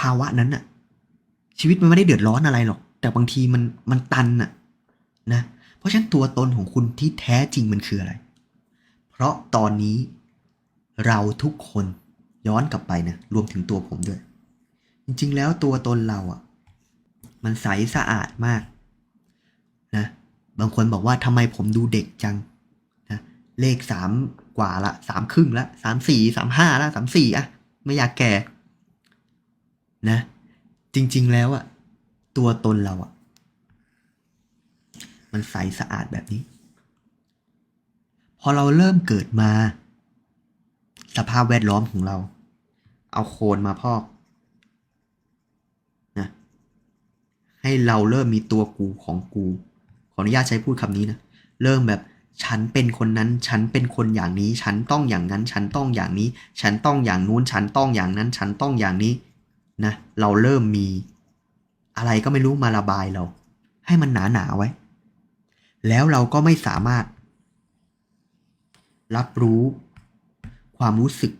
ภาวะนั้นน่ะชีวิตมันไม่ได้เดือดร้อนอะไรหรอก แต่บางทีมันมันตันน่ะนะ เพราะฉะนั้นตัวตนของคุณที่แท้จริงมันคืออะไร เพราะตอนนี้เราทุกคนย้อนกลับไปนะรวมถึงตัวผมด้วย จริง ๆ แล้วตัวตนเราอะ มันใสสะอาดมากนะ บางคนบอกว่าทำไมผมดูเด็กจังนะเลขสามกว่าละสามครึ่งละสามสี่สามห้าละสามสี่อะไม่อยากแก่ นะ จริงๆแล้วอะตัวตนเราอะมันใสสะอาดแบบนี้ พอเราเริ่มเกิดมา สภาพแวดล้อมของเรา เอาโคลนมาพอกนะให้เราเริ่มมีตัวกูของกู ขออนุญาตใช้พูดคำนี้นะเริ่มแบบฉันเป็นคนนั้น ฉันเป็นคนอย่างนี้ ฉันต้องอย่างนั้น ฉันต้องอย่างนี้ ฉันต้องอย่างนู้น ฉันต้องอย่างนั้น ฉันต้องอย่างนี้ นะเราเริ่มมีอะไรก็ไม่รู้มาระบายเรา ให้มันหนาหนาๆไว้ แล้วเราก็ไม่สามารถ รับรู้ความรู้สึก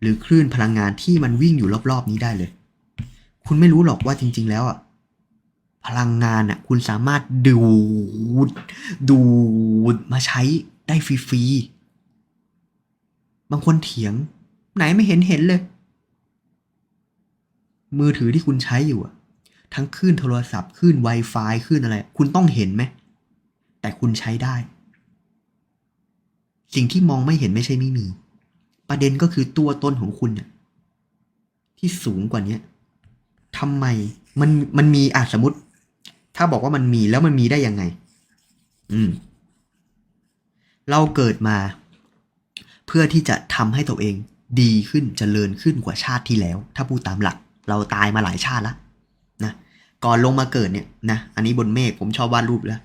หรือคลื่นพลังงานที่มันวิ่งอยู่รอบๆนี้ได้เลย คุณไม่รู้หรอกว่าจริง ๆ แล้วอะพลังงานอะคุณสามารถดูดดูดมาใช้ได้ฟรีๆบางคนเถียง ไหนไม่เห็นเห็นเลย มือถือที่คุณใช้อยู่อะทั้งคลื่นโทรศัพท์คลื่น Wi-Fi คลื่นอะไร คุณต้องเห็นไหม แต่คุณใช้ได้ สิ่งที่มองไม่เห็นไม่ใช่ไม่มี ประเด็นก็คือตัวตนของคุณเนี่ยที่สูงกว่านี้ทำไมมันมันมีอะสมมติ ถ้าบอกว่ามันมีแล้วมันมีได้ยังไง อืม เราเกิดมา เพื่อที่จะทำให้ตัวเอง ดีขึ้นเจริญขึ้นกว่าชาติที่แล้ว ถ้าพูดตามหลัก เราตายมาหลายชาติแล้วนะก่อนลงมาเกิดเนี่ยนะอันนี้บนเมฆผมชอบวาดรูปแล้ว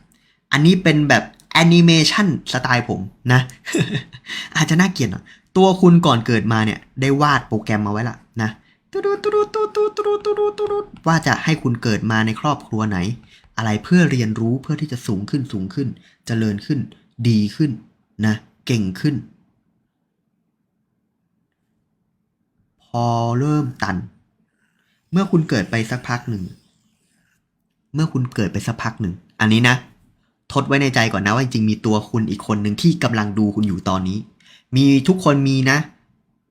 อันนี้เป็นแบบแอนิเมชันสไตล์ผมนะ อาจจะน่าเกลียดหน่อยตัวคุณก่อนเกิดมาเนี่ย ได้วาดโปรแกรมมาไว้ละนะว่าจะให้คุณเกิดมาในครอบครัวไหน อะไรเพื่อเรียนรู้เพื่อที่จะสูงขึ้นสูงขึ้นจเจริญขึ้น ดีขึ้นนะ เก่งขึ้น พอเริ่มตัน เมื่อคุณเกิดไปสักพักหนึ่ง เมื่อคุณเกิดไปสักพักหนึ่ง อันนี้นะ ทดไว้ในใจก่อนนะว่าจริงมีตัวคุณอีกคนหนึ่งที่กำลังดูคุณอยู่ตอนนี้ มีทุกคนมีนะ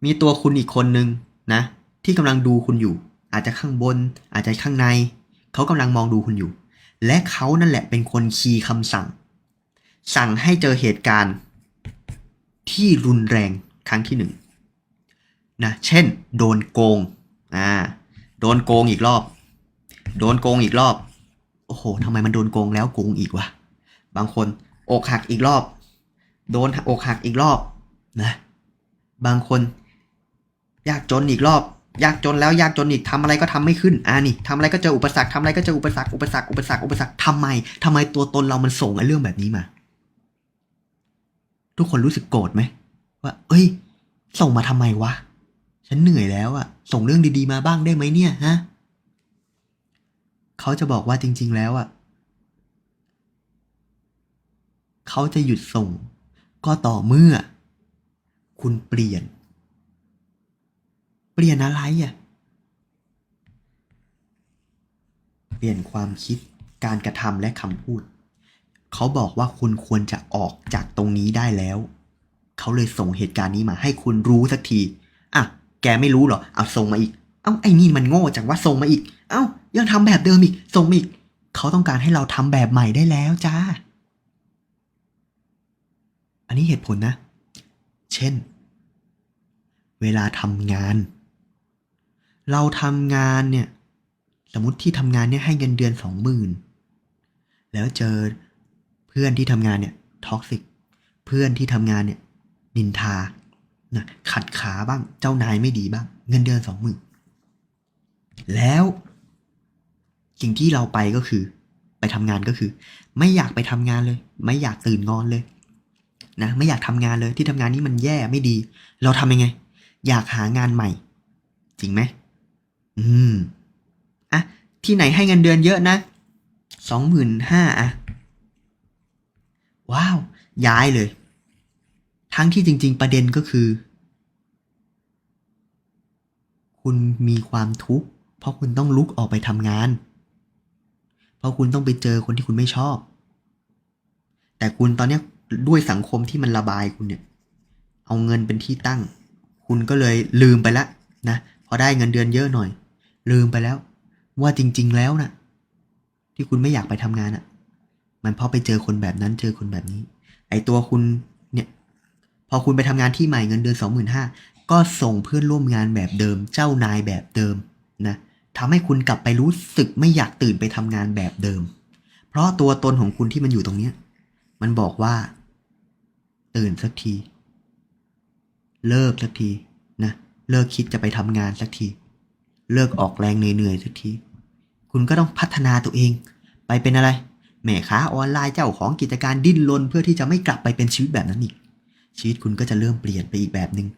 มีตัวคุณอีกคนหนึ่งนะ ที่กำลังดูคุณอยู่ อาจจะข้างบน อาจจะข้างใน เขากำลังมองดูคุณอยู่ และเขานั่นแหละเป็นคนคีย์คำสั่ง สั่งให้เจอเหตุการณ์ที่รุนแรงครั้งที่หนึ่งนะ เช่น โดนโกง อ่า โดนโกงอีกรอบ โดนโกงอีกรอบ โอ้โหทำไมมันโดนโกงแล้วโกงอีกวะ บางคนอกหักอีกรอบ โดนอกหักอีกรอบนะ บางคน ยากจนอีกรอบ ยากจนแล้วยากจนอีกทำอะไรก็ทำไม่ขึ้น อ่านี่ทำอะไรก็เจออุปสรรคทำอะไรก็เจออุปสรรค อุปสรรค อุปสรรค อุปสรรคทำไมทำไมตัวตนเรามันส่งไอ้เรื่องแบบนี้มา ทุกคนรู้สึกโกรธไหมว่า เอ้ย ส่งมาทำไมวะ ฉันเหนื่อยแล้วอะส่งเรื่องดีๆมาบ้างได้ไหมเนี่ยฮะเขาจะบอกว่าจริง ๆ แล้วอะเขาจะหยุดส่ง ก็ต่อเมื่อ คุณเปลี่ยน เปลี่ยนอะไรอะเปลี่ยนความคิดการกระทำและคำพูด เขาบอกว่าคุณควรจะออกจากตรงนี้ได้แล้ว เขาเลยส่งเหตุการณ์นี้มาให้คุณรู้สักที แกไม่รู้เหรอ เอาส่งมาอีก เอ้าไอ้นี่มันโง่จังว่าส่งมาอีก เอ้ายังทำแบบเดิมอีก ส่งมาอีก เขาต้องการให้เราทำแบบใหม่ได้แล้วจ้า อันนี้เหตุผลนะ เช่น เวลาทำงาน เราทำงานเนี่ย สมมติที่ทำงานเนี่ยให้เงินเดือนสองหมื่นแล้วเจอเพื่อนที่ทำงานเนี่ยท็อกซิก เพื่อนที่ทำงานเนี่ยนินทา นะขัดขาบ้าง เจ้านายไม่ดีบ้าง เงินเดือนสองหมื่นแล้วสิ่งที่เราไปก็คือ ไปทำงานก็คือ ไม่อยากไปทำงานเลย ไม่อยากตื่นนอนเลยนะไม่อยากทำงานเลยที่ทำงานนี้มันแย่ไม่ดี เราทำยังไง อยากหางานใหม่ จริงไหมอืมอะที่ไหนให้เงินเดือนเยอะนะสองหมื่นห้าอะว้าว ย้ายเลย ทั้งที่จริง ๆ ประเด็นก็คือ คุณมีความทุกข์เพราะคุณต้องลุกออกไปทำงาน เพราะคุณต้องไปเจอคนที่คุณไม่ชอบ แต่คุณตอนนี้ด้วยสังคมที่มันระบายคุณเนี่ย เอาเงินเป็นที่ตั้ง คุณก็เลยลืมไปแล้วนะพอได้เงินเดือนเยอะหน่อย ลืมไปแล้ว ว่าจริง ๆ แล้วนะที่คุณไม่อยากไปทำงานอะมันเพราะไปเจอคนแบบนั้นเจอคนแบบนี้ ไอตัวคุณ พอคุณไปทำงานที่ใหม่เงินเดือนสองหมื่นห้าก็ส่งเพื่อนร่วมงานแบบเดิม เจ้านายแบบเดิมนะทำให้คุณกลับไปรู้สึกไม่อยากตื่นไปทำงานแบบเดิม เพราะตัวตนของคุณที่มันอยู่ตรงเนี้ยมันบอกว่า ตื่นสักที เลิกสักทีนะเลิกคิดจะไปทำงานสักที เลิกออกแรงเหนื่อยๆสักที คุณก็ต้องพัฒนาตัวเอง ไปเป็นอะไรแม่ค้าออนไลน์เจ้าของกิจการดิ้นรนเพื่อที่จะไม่กลับไปเป็นชีวิตแบบนั้นอีก ชีวิตคุณก็จะเริ่มเปลี่ยนไปอีกแบบหนึ่ง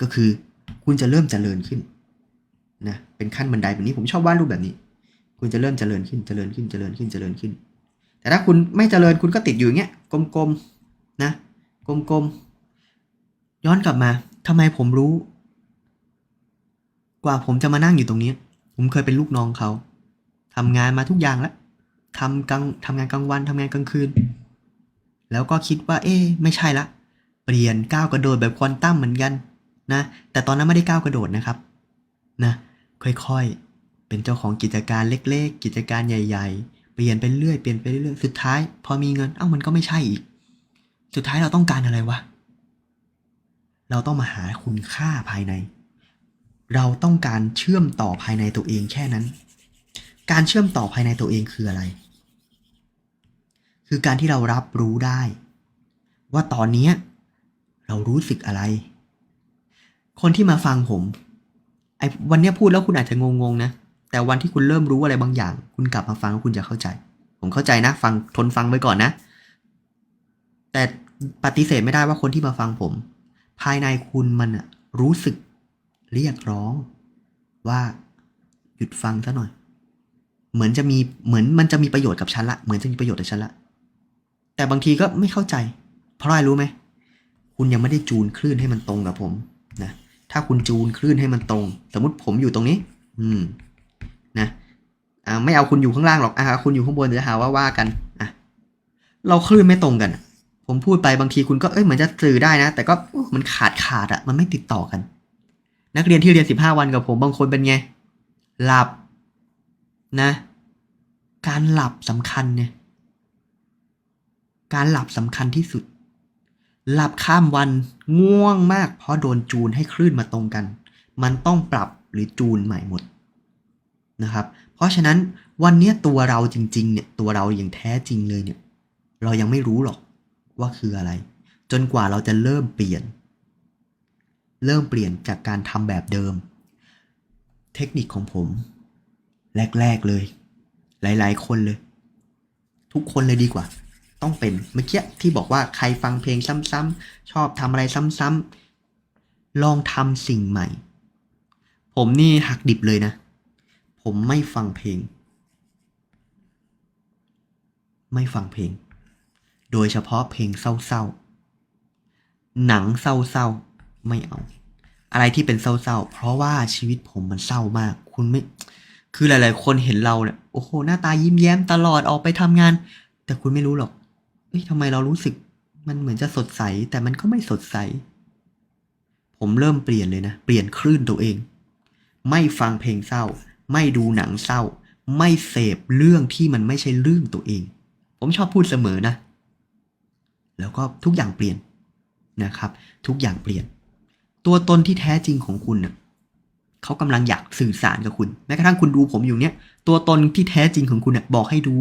ก็คือคุณจะเริ่มเจริญขึ้นนะเป็นขั้นบันไดแบบนี้ผมชอบวาดรูปแบบนี้ คุณจะเริ่มเจริญขึ้นเจริญขึ้นเจริญขึ้นเจริญขึ้น แต่ถ้าคุณไม่เจริญคุณก็ติดอยู่อย่างเงี้ยกลมๆนะกลมๆย้อนกลับมาทำไมผมรู้ กว่าผมจะมานั่งอยู่ตรงนี้ ผมเคยเป็นลูกน้องเขาทำงานมาทุกอย่างแล้วทำกลางทำงานกลางวันทำงานกลางคืน แล้วก็คิดว่า เอ๊ไม่ใช่ละ เปลี่ยนก้าวกระโดดแบบควอนตัมเหมือนกันนะแต่ตอนนั้นไม่ได้ก้าวกระโดดนะครับนะค่อยๆ เป็นเจ้าของกิจการเล็กๆ กิจการใหญ่ ๆ เปลี่ยนไปเรื่อยเปลี่ยนไปเรื่อยสุดท้าย พอมีเงินเอ้ามันก็ไม่ใช่อีก สุดท้ายเราต้องการอะไรวะเราต้องมาหาคุณค่าภายใน เราต้องการเชื่อมต่อภายในตัวเองแค่นั้น การเชื่อมต่อภายในตัวเองคืออะไร คือการที่เรารับรู้ได้ ว่าตอนนี้ เรารู้สึกอะไร คนที่มาฟังผมไอ้วันเนี้ยพูดแล้วคุณอาจจะงงๆนะ แต่วันที่คุณเริ่มรู้อะไรบางอย่าง คุณกลับมาฟังแล้วคุณจะเข้าใจ ผมเข้าใจนะ ฟังทนฟังไว้ก่อนนะ แต่ปฏิเสธไม่ได้ว่าคนที่มาฟังผม ภายในคุณมันอะรู้สึกเรียกร้อง ว่าหยุดฟังซะหน่อย เหมือนจะมีเหมือนมันจะมีประโยชน์กับฉันละ เหมือนจะมีประโยชน์กับฉันละ แต่บางทีก็ไม่เข้าใจ เพราะอะไรรู้ไหม คุณยังไม่ได้จูนคลื่นให้มันตรงกับผมนะถ้าคุณจูนคลื่นให้มันตรง สมมติผมอยู่ตรงนี้ อืมนะอ่าไม่เอาคุณอยู่ข้างล่างหรอกอ่าคุณอยู่ข้างบนเดี๋ยวหาว่าว่ากันอะเราคลื่นไม่ตรงกัน ผมพูดไปบางทีคุณก็เอ้ยเหมือนจะสื่อได้นะ แต่ก็มันขาดขาดอะมันไม่ติดต่อกัน นักเรียนที่เรียนสิบห้าวันกับผมบางคนเป็นไง หลับนะ การหลับสำคัญเนี่ย การหลับสำคัญที่สุด หลับข้ามวันง่วงมาก เพราะโดนจูนให้คลื่นมาตรงกัน มันต้องปรับหรือจูนใหม่หมดนะครับ เพราะฉะนั้นวันนี้ตัวเราจริงๆเนี่ยตัวเราอย่างแท้จริงเลยเนี่ย เรายังไม่รู้หรอกว่าคืออะไร จนกว่าเราจะเริ่มเปลี่ยน เริ่มเปลี่ยนจากการทำแบบเดิม เทคนิคของผม แรก ๆเลย หลาย ๆ คนเลย ทุกคนเลยดีกว่า ต้องเป็นเมื่อกี้ที่บอกว่าใครฟังเพลงซ้ำๆชอบทำอะไรซ้ำๆลองทำสิ่งใหม่ ผมนี่หักดิบเลยนะ ผมไม่ฟังเพลง ไม่ฟังเพลง โดยเฉพาะเพลงเศร้าๆ หนังเศร้าๆ ไม่เอา อะไรที่เป็นเศร้าๆ เพราะว่าชีวิตผมมันเศร้ามาก คุณไม่ คือหลายๆ คนเห็นเราเนี่ย โอ้โห หน้าตายิ้มแย้มตลอดออกไปทำงาน แต่คุณไม่รู้หรอก เอ้ยทำไมเรารู้สึกมันเหมือนจะสดใส แต่มันก็ไม่สดใส ผมเริ่มเปลี่ยนเลยนะ เปลี่ยนคลื่นตัวเอง ไม่ฟังเพลงเศร้า ไม่ดูหนังเศร้า ไม่เสพเรื่องที่มันไม่ใช่เรื่องตัวเอง ผมชอบพูดเสมอนะ แล้วก็ทุกอย่างเปลี่ยนนะครับ ทุกอย่างเปลี่ยน ตัวตนที่แท้จริงของคุณเน่ะเขากำลังอยากสื่อสารกับคุณ แม้กระทั่งคุณดูผมอยู่เนี่ยตัวตนที่แท้จริงของคุณเนี่ยบอกให้ดู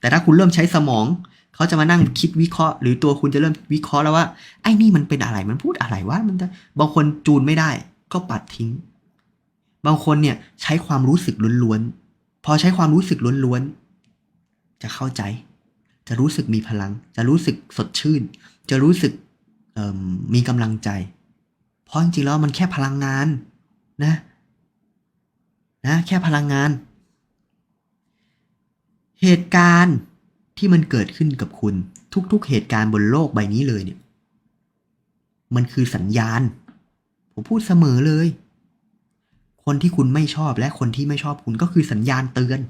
แต่ถ้าคุณเริ่มใช้สมอง เขาจะมานั่งคิดวิเคราะห์ หรือตัวคุณจะเริ่มวิเคราะห์แล้วว่าไอ้นี่มันเป็นอะไรมันพูดอะไรวะมันจะบางคนจูนไม่ได้ ก็ปัดทิ้ง บางคนเนี่ยใช้ความรู้สึกล้วนๆพอใช้ความรู้สึกล้วนๆจะเข้าใจ จะรู้สึกมีพลัง จะรู้สึกสดชื่น จะรู้สึกมีกำลังใจ เพราะจริงๆแล้วมันแค่พลังงานนะนะแค่พลังงาน เหตุการณ์ ที่มันเกิดขึ้นกับคุณทุกๆเหตุการณ์บนโลกใบนี้เลยเนี่ย มันคือสัญญาณ ผมพูดเสมอเลย คนที่คุณไม่ชอบและคนที่ไม่ชอบคุณก็คือสัญญาณเตือน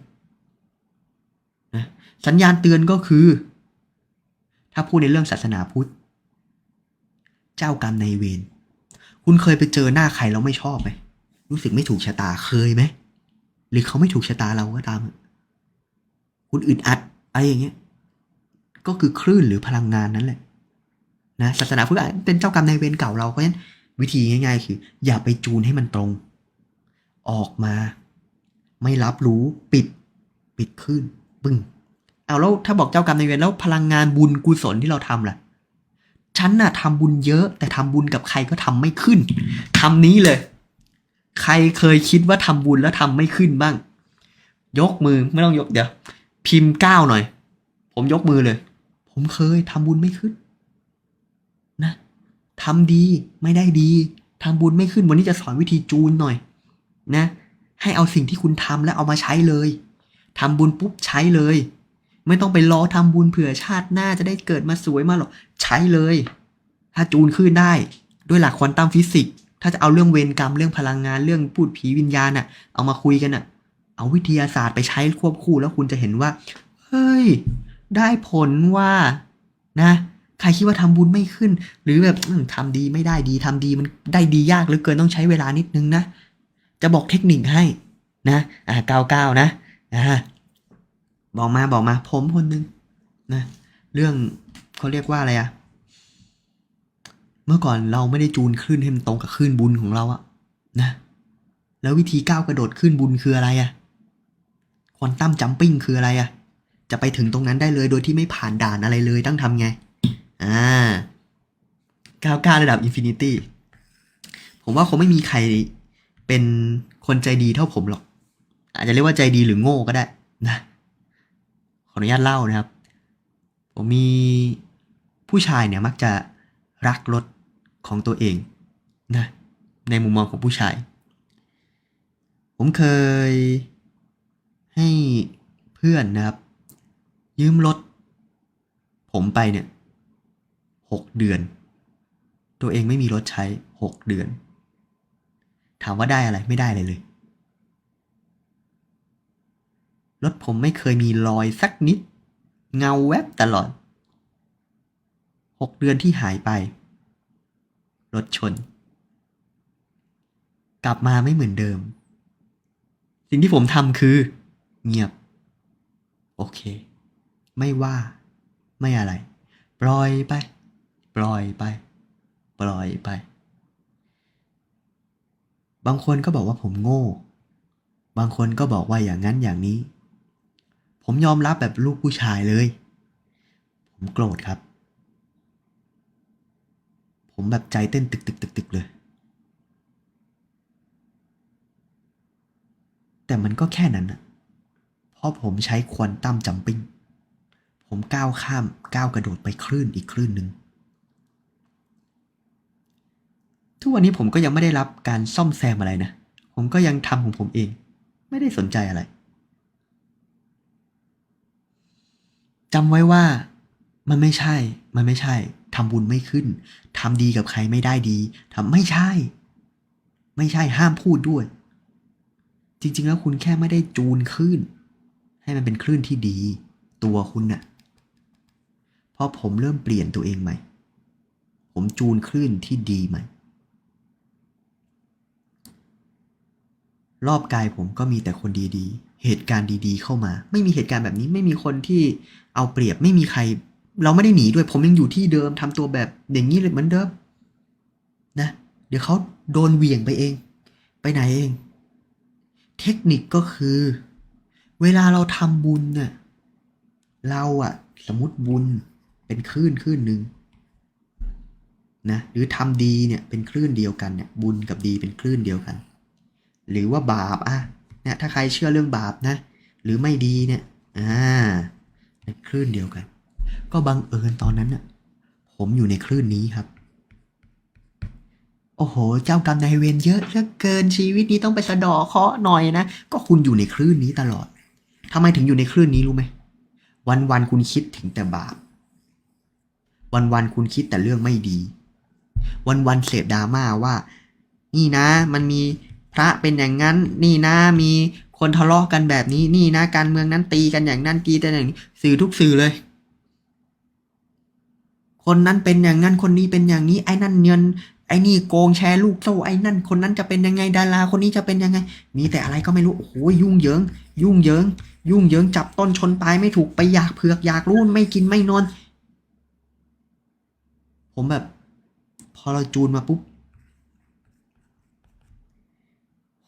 นะสัญญาณเตือนก็คือ ถ้าพูดในเรื่องศาสนาพุทธ เจ้ากรรมในายเวรคุณเคยไปเจอหน้าใครแล้วไม่ชอบไหมรู้สึกไม่ถูกชะตาเคยไหมหรือเขาไม่ถูกชะตาเราก็ตาม คุณอึดอัด ไรอย่างเงี้ยก็คือคลื่นหรือพลังงานนั้นแหละนะศาสนาพุทธเป็นเจ้ากรรมนายเวรเก่าเราเพราะฉะนั้นวิธีง่าย ๆ คือ อย่าไปจูนให้มันตรง ออกมา ไม่รับรู้ปิด ปิดคลื่นปึ้งเอาแล้วถ้าบอกเจ้ากรรมนายเวรแล้วพลังงานบุญกุศลที่เราทำล่ะฉันน่ะทำบุญเยอะ แต่ทำบุญกับใครก็ทำไม่ขึ้นคำนี้เลย ใครเคยคิดว่าทำบุญแล้วทำไม่ขึ้นบ้าง ยกมือไม่ต้องยกเดี๋ยว พิมพ์เก้าหน่อย ผมยกมือเลย ผมเคยทำบุญไม่ขึ้น นะทำดีไม่ได้ดีทำบุญไม่ขึ้นวันนี้จะสอนวิธีจูนหน่อย นะ ให้เอาสิ่งที่คุณทำแล้วเอามาใช้เลยทำบุญปุ๊บใช้เลย ไม่ต้องไปรอทำบุญเผื่อชาติหน้าจะได้เกิดมาสวยมาหรอกใช้เลย ถ้าจูนขึ้นได้ด้วยหลักควอนตัมฟิสิกส์ถ้าจะเอาเรื่องเวรกรรมเรื่องพลังงานเรื่องพูดผีวิญญาณน่ะ เอามาคุยกันน่ะ เอาวิทยาศาสตร์ไปใช้ควบคู่แล้วคุณจะเห็นว่า เฮ้ย ได้ผลว่านะใครคิดว่าทำบุญไม่ขึ้น หรือแบบอืมทำดีไม่ได้ดีทำดีมันได้ดียากเหลือเกินต้องใช้เวลานิดนึงนะ จะบอกเทคนิคให้นะ อ่าเก้าเก้านะอ่าบอกมาบอกมา ผมคนนึงนะเรื่องเขาเรียกว่าอะไรอะเมื่อก่อนเราไม่ได้จูนคลื่นให้มันตรงกับคลื่นบุญของเราอะนะ แล้ววิธีก้าวกระโดดขึ้นบุญคืออะไรอะ ควอนตัมจัมปิ้งคืออะไรอะจะไปถึงตรงนั้นได้เลยโดยที่ไม่ผ่านด่านอะไรเลยต้องทำไง อ่าก้าวก้าวระดับอินฟินิตี้ ผมว่าคงไม่มีใครเป็นคนใจดีเท่าผมหรอก อาจจะเรียกว่าใจดีหรือโง่ก็ได้นะ ขออนุญาตเล่านะครับ ผมมีผู้ชายเนี่ยมักจะรักรถของตัวเองนะ ในมุมมองของผู้ชาย ผมเคย ให้เพื่อนนะครับ ยืมรถ ผมไปเนี่ยหกเดือน ตัวเองไม่มีรถใช้หกเดือน ถามว่าได้อะไรไม่ได้อะไรเลยรถผมไม่เคยมีรอยสักนิด เงาแวบตลอดหกเดือนที่หายไป รถชน กลับมาไม่เหมือนเดิม สิ่งที่ผมทำคือ เงียบ โอเค ไม่ว่า ไม่อะไร ปล่อยไป ปล่อยไป ปล่อยไป บางคนก็บอกว่าผมโง่ บางคนก็บอกว่าอย่างนั้นอย่างนี้ ผมยอมรับแบบลูกผู้ชายเลย ผมโกรธครับ ผมแบบใจเต้นตึกตึกตึกตึกเลยแต่มันก็แค่นั้นนะ เพราะผมใช้ควอนตัมจัมปิ้ง ผมก้าวข้ามก้าวกระโดดไปคลื่นอีกคลื่นหนึ่ง ทุกวันนี้ผมก็ยังไม่ได้รับการซ่อมแซมอะไรนะ ผมก็ยังทำของผมเอง ไม่ได้สนใจอะไรจำไว้ว่ามันไม่ใช่ มันไม่ใช่ทำบุญไม่ขึ้นทำดีกับใครไม่ได้ดีทำไม่ใช่ ไม่ใช่ห้ามพูดด้วย จริง ๆ แล้วคุณแค่ไม่ได้จูนคลื่น ให้มันเป็นคลื่นที่ดี ตัวคุณน่ะเพราะผมเริ่มเปลี่ยนตัวเองใหม่ ผมจูนคลื่นที่ดีใหม่ รอบกายผมก็มีแต่คนดีๆ เหตุการณ์ดีๆ เข้ามา ไม่มีเหตุการณ์แบบนี้ไม่มีคนที่เอาเปรียบไม่มีใคร เราไม่ได้หนีด้วยผมยังอยู่ที่เดิมทำตัวแบบอย่างนี้เลยเหมือนเดิมนะ เดี๋ยวเขาโดนเหวี่ยงไปเอง ไปไหนเอง เทคนิคก็คือ เวลาเราทำบุญเนี่ยเราอะสมมติบุญเป็นคลื่นคลื่นหนึ่งนะหรือทำดีเนี่ยเป็นคลื่นเดียวกันเนี่ยบุญกับดีเป็นคลื่นเดียวกัน หรือว่าบาปอะเนี่ยถ้าใครเชื่อเรื่องบาปนะ หรือไม่ดีเนี่ยอ่าเป็นคลื่นเดียวกัน ก็บังเอิญตอนนั้นน่ะผมอยู่ในคลื่นนี้ครับ โอ้โห เจ้ากรรมนายเวรเยอะเหลือเกินชีวิตนี้ต้องไปสะดอเคาะหน่อยนะ ก็คุณอยู่ในคลื่นนี้ตลอด ทำไมถึงอยู่ในคลื่นนี้รู้ไหม วันวันๆคุณคิดถึงแต่บาป วันวันๆคุณคิดแต่เรื่องไม่ดี วันวันๆเสพดราม่าว่า นี่นะ มันมีพระเป็นอย่างนั้น นี่นะมีคนทะเลาะกันแบบนี้ นี่นะ การเมืองนั้นตีกันอย่างนั้นตีกันอย่างนี้สื่อทุกสื่อเลย คนนั้นเป็นอย่างนั้นคนนี้เป็นอย่างนี้ ไอ้นั่นเงินไอ้นี่โกงแชร์ลูกโซ่ไอ้นั่น คนนั้นจะเป็นยังไงดาราคนนี้จะเป็นยังไง มีแต่อะไรก็ไม่รู้โอ้โหยุ่งเหยิง ยุ่งเหยิง ยุ่งเยิงจับต้นชนปลายไม่ถูกไปอยากเผือกอยากรู้ไม่กินไม่นอน ผมแบบ พอเราจูนมาปุ๊บ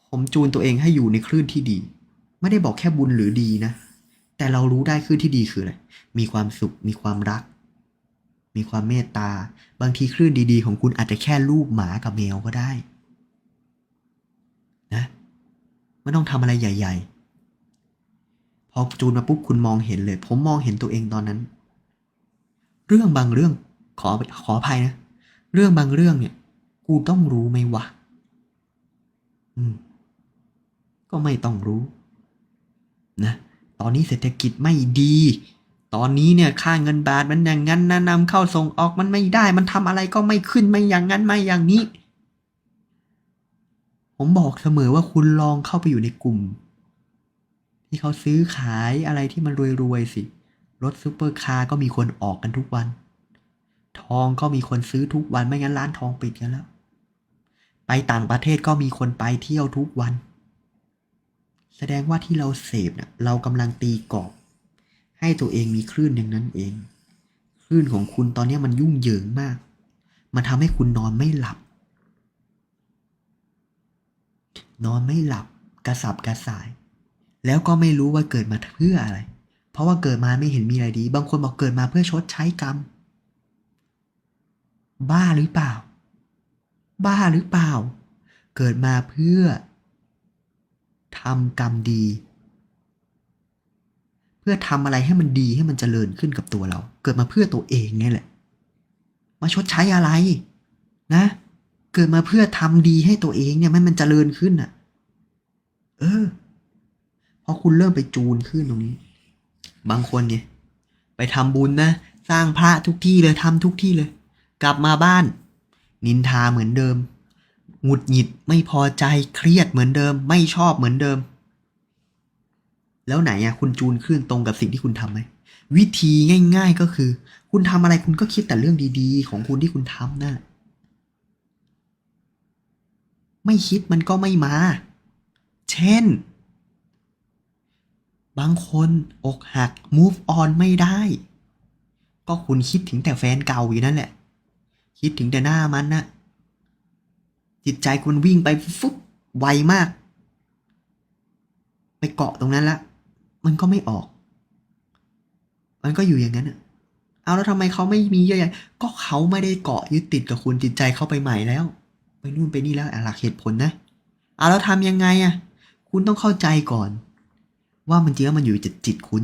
ผมจูนตัวเองให้อยู่ในคลื่นที่ดี ไม่ได้บอกแค่บุญหรือดีนะ แต่เรารู้ได้คลื่นที่ดีคืออะไรมีความสุขมีความรัก มีความเมตตา บางทีคลื่นดีๆ ของคุณอาจจะแค่ลูกหมากับแมวก็ได้ นะไม่ต้องทำอะไรใหญ่ ๆ พอจูนมาปุ๊บคุณมองเห็นเลย ผมมองเห็นตัวเองตอนนั้น เรื่องบางเรื่องขอขออภัยนะ เรื่องบางเรื่องเนี่ย กูต้องรู้ไหมวะ อืม ก็ไม่ต้องรู้ นะ ตอนนี้เศรษฐกิจไม่ดี ตอนนี้เนี่ยค่าเงินบาทมันอย่างนั้นนะนำเข้าส่งออกมันไม่ได้ มันทำอะไรก็ไม่ขึ้นไม่อย่างนั้นไม่อย่างนี้ ผมบอกเสมอว่าคุณลองเข้าไปอยู่ในกลุ่ม ที่เขาซื้อขายอะไรที่มันรวยๆสิ รถซูเปอร์คาร์ก็มีคนออกกันทุกวัน ทองก็มีคนซื้อทุกวันไม่งั้นร้านทองปิดกันแล้ว ไปต่างประเทศก็มีคนไปเที่ยวทุกวัน แสดงว่าที่เราเสพเนี่ยเรากำลังตีกรอบ ให้ตัวเองมีคลื่นอย่างนั้นเอง คลื่นของคุณตอนนี้มันยุ่งเหยิงมาก มันทำให้คุณนอนไม่หลับ นอนไม่หลับกระสับกระส่าย แล้วก็ไม่รู้ว่าเกิดมาเพื่ออะไร เพราะว่าเกิดมาไม่เห็นมีอะไรดี บางคนบอกเกิดมาเพื่อชดใช้กรรม บ้าหรือเปล่า บ้าหรือเปล่า เกิดมาเพื่อทำกรรมดี เพื่อทำอะไรให้มันดีให้มันเจริญขึ้นกับตัวเรา เกิดมาเพื่อตัวเองไงแหละ มาชดใช้อะไร นะ เกิดมาเพื่อทำดีให้ตัวเองเนี่ยให้มันเจริญขึ้นอะ พอคุณเริ่มไปจูนขึ้นตรงนี้ บางคนเนี่ย ไปทำบุญนะ สร้างพระทุกที่เลยทำทุกที่เลย กลับมาบ้าน นินทาเหมือนเดิมหงุดหงิดไม่พอใจเครียดเหมือนเดิม ไม่ชอบเหมือนเดิม แล้วไหนอะคุณจูนขึ้นตรงกับสิ่งที่คุณทำไหมวิธีง่าย ๆก็คือ คุณทำอะไรคุณก็คิดแต่เรื่องดีๆ ของคุณที่คุณทำนะ่ะไม่คิดมันก็ไม่มา เช่น บางคนอกหัก move on ไม่ได้ ก็คุณคิดถึงแต่แฟนเก่าอยู่นั่นแหละ คิดถึงแต่หน้ามันนะจิตใจคุณวิ่งไปฟุบไวมาก ไปเกาะตรงนั้นละ มันก็ไม่ออก มันก็อยู่อย่างนั้นอะเอาแล้วทำไมเขาไม่มีเยอะแยะก็เขาไม่ได้เกาะยึดติดกับคุณจิตใจเข้าไปใหม่แล้ว ไปนู่นไปนี่แล้วอหลักเหตุผลนะเอาแล้วทำยังไงอะคุณต้องเข้าใจก่อน ว่ามันจริงๆแล้วมันอยู่จิตจิตคุณ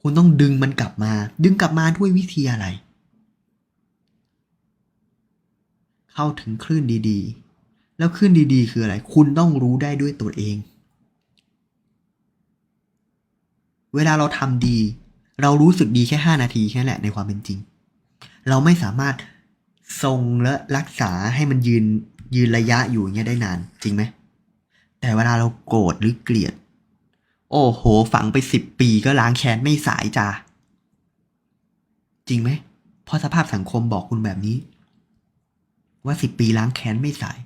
คุณต้องดึงมันกลับมา ดึงกลับมาด้วยวิธีอะไร เข้าถึงคลื่นดีๆ แล้วคลื่นดีๆ คืออะไร คุณต้องรู้ได้ด้วยตัวเอง เวลาเราทำดี เรารู้สึกดีแค่ห้านาทีแค่แหละในความเป็นจริง เราไม่สามารถทรงและรักษาให้มันยืนยืนระยะอยู่อย่างเงี้ยได้นานจริงไหมแต่เวลาเราโกรธหรือเกลียด โอ้โห ฝังไปสิบปีก็ล้างแค้นไม่สายจ้าจริงไหมเพราะสภาพสังคมบอกคุณแบบนี้ ว่าสิบปีล้างแค้นไม่สาย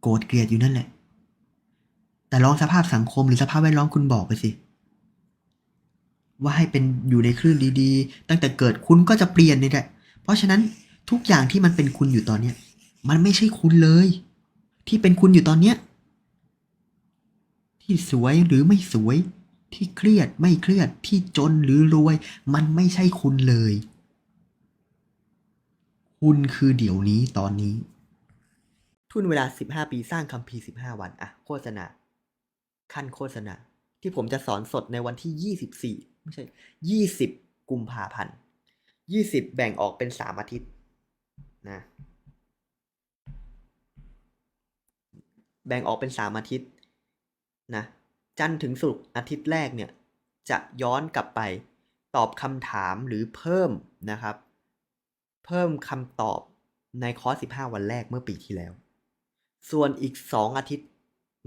โกรธเกลียดอยู่นั่นแหละ แต่ลองสภาพสังคมหรือสภาพแวดล้อมคุณบอกไปสิ ว่าให้เป็นอยู่ในคลื่นดีๆ ตั้งแต่เกิดคุณก็จะเปลี่ยนนี่แหละ เพราะฉะนั้นทุกอย่างที่มันเป็นคุณอยู่ตอนเนี้ยมันไม่ใช่คุณเลย ที่เป็นคุณอยู่ตอนเนี้ย ที่สวยหรือไม่สวย ที่เครียดไม่เครียดที่จนหรือรวย มันไม่ใช่คุณเลย คุณคือเดี๋ยวนี้ตอนนี้ ทุนเวลา 15 ปีสร้างคัมภีร์15 วันอะโฆษณาขั้นโฆษณาที่ผมจะสอนสดในวันที่ 24 ไม่ใช่ 20 กุมภาพันธ์ 20 แบ่งออกเป็น 3 อาทิตย์นะแบ่งออกเป็น 3 อาทิตย์ นะจันทร์ถึงศุกร์อาทิตย์แรกเนี่ยจะย้อนกลับไปตอบคำถามหรือเพิ่มนะครับ เพิ่มคำตอบในคอร์ส15 วันแรกเมื่อปีที่แล้ว ส่วนอีกสองอาทิตย์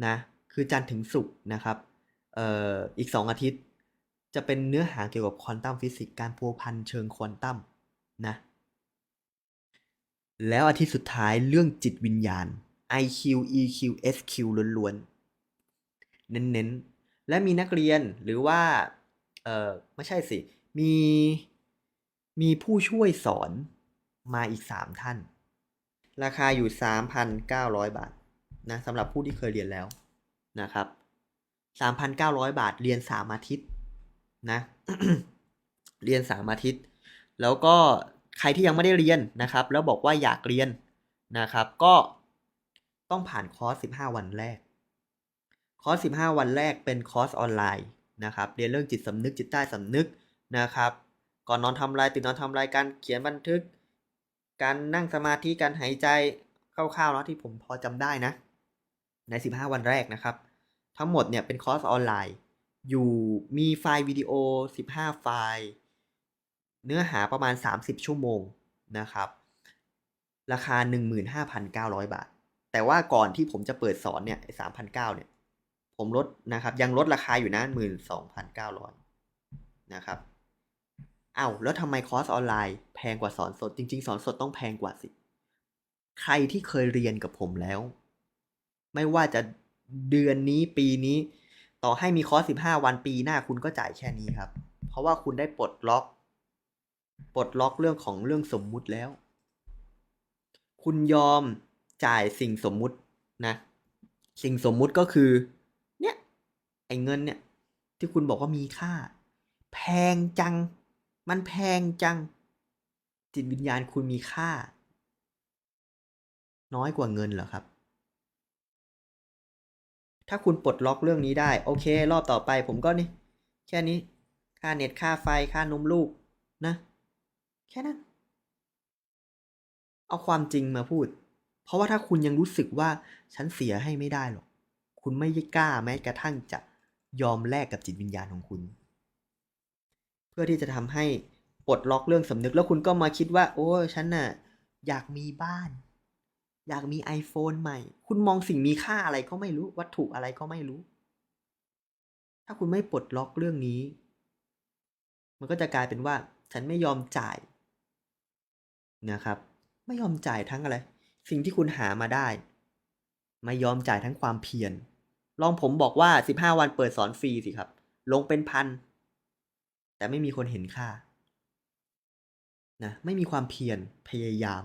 นะคือจันทร์ถึงศุกร์นะครับเอ่ออีกสองอาทิตย์ จะเป็นเนื้อหาเกี่ยวกับควอนตัมฟิสิกส์การพัวพันเชิงควอนตัมนะแล้วอาทิตย์สุดท้ายเรื่องจิตวิญญาณ IQ EQ SQ ล้วนๆ เน้นๆ และมีนักเรียนหรือว่า เออไม่ใช่สิ มี มีผู้ช่วยสอนมาอีก 3 ท่าน ราคาอยู่ 3,900 บาทนะสำหรับผู้ที่เคยเรียนแล้วนะครับ 3,900 บาทเรียน 3 อาทิตย์นะ เรียน 3 อาทิตย์ แล้วก็ใครที่ยังไม่ได้เรียนนะครับ แล้วบอกว่าอยากเรียนนะครับ ก็ต้องผ่านคอร์ส 15 วันแรก คอร์ส15 วันแรกเป็นคอร์สออนไลน์นะครับ เรียนเรื่องจิตสำนึกจิตใต้สำนึกนะครับ ก่อนนอนทำอะไรตื่นนอนทำอะไรการเขียนบันทึก การนั่งสมาธิการหายใจคร่าวๆเนาะที่ผมพอจำได้นะ ใน 15 วันแรกนะครับ ทั้งหมดเนี่ยเป็นคอร์สออนไลน์ อยู่มีไฟล์วิดีโอ 15 ไฟล์ เนื้อหาประมาณ 30 ชั่วโมงนะครับ ราคา 15,900 บาท แต่ว่าก่อนที่ผมจะเปิดสอนเนี่ย3,900เนี่ย ผมลดนะครับยังลดราคาอยู่นะ12,900นะครับอ้าวแล้วทำไมคอร์สออนไลน์แพงกว่าสอนสด จริง ๆ สอนสดต้องแพงกว่าสิ ใครที่เคยเรียนกับผมแล้ว ไม่ว่าจะเดือนนี้ปีนี้ ต่อให้มีคอร์ส15วันปีหน้าคุณก็จ่ายแค่นี้ครับ เพราะว่าคุณได้ปลดล็อก ปลดล็อกเรื่องของเรื่องสมมุติแล้ว คุณยอมจ่ายสิ่งสมมุตินะ สิ่งสมมุติก็คือ อ้เงินเนี่ยที่คุณบอกว่ามีค่า แพงจัง มันแพงจัง จิตวิญญาณคุณมีค่า น้อยกว่าเงินเหรอครับ ถ้าคุณปลดล็อกเรื่องนี้ได้ โอเค รอบต่อไปผมก็นี่ แค่นี้ ค่าเน็ตค่าไฟค่านมลูกนะ แค่นั้น เอาความจริงมาพูด เพราะว่าถ้าคุณยังรู้สึกว่าฉันเสียให้ไม่ได้หรอก คุณไม่กล้าแม้กระทั่งจะ ยอมแลกกับจิตวิญญาณของคุณ เพื่อที่จะทำให้ปลดล็อกเรื่องสำนึกแล้วคุณก็มาคิดว่า โอ้ฉันน่ะอยากมีบ้าน อยากมี iPhone ใหม่ คุณมองสิ่งมีค่าอะไรก็ไม่รู้ วัตถุอะไรก็ไม่รู้ ถ้าคุณไม่ปลดล็อกเรื่องนี้ มันก็จะกลายเป็นว่า ฉันไม่ยอมจ่ายนะครับ ไม่ยอมจ่ายทั้งอะไร สิ่งที่คุณหามาได้ ไม่ยอมจ่ายทั้งความเพียร ลองผมบอกว่าสิบห้าวันเปิดสอนฟรีสิครับ ลงเป็นพัน แต่ไม่มีคนเห็นค่านะไม่มีความเพียรพยายาม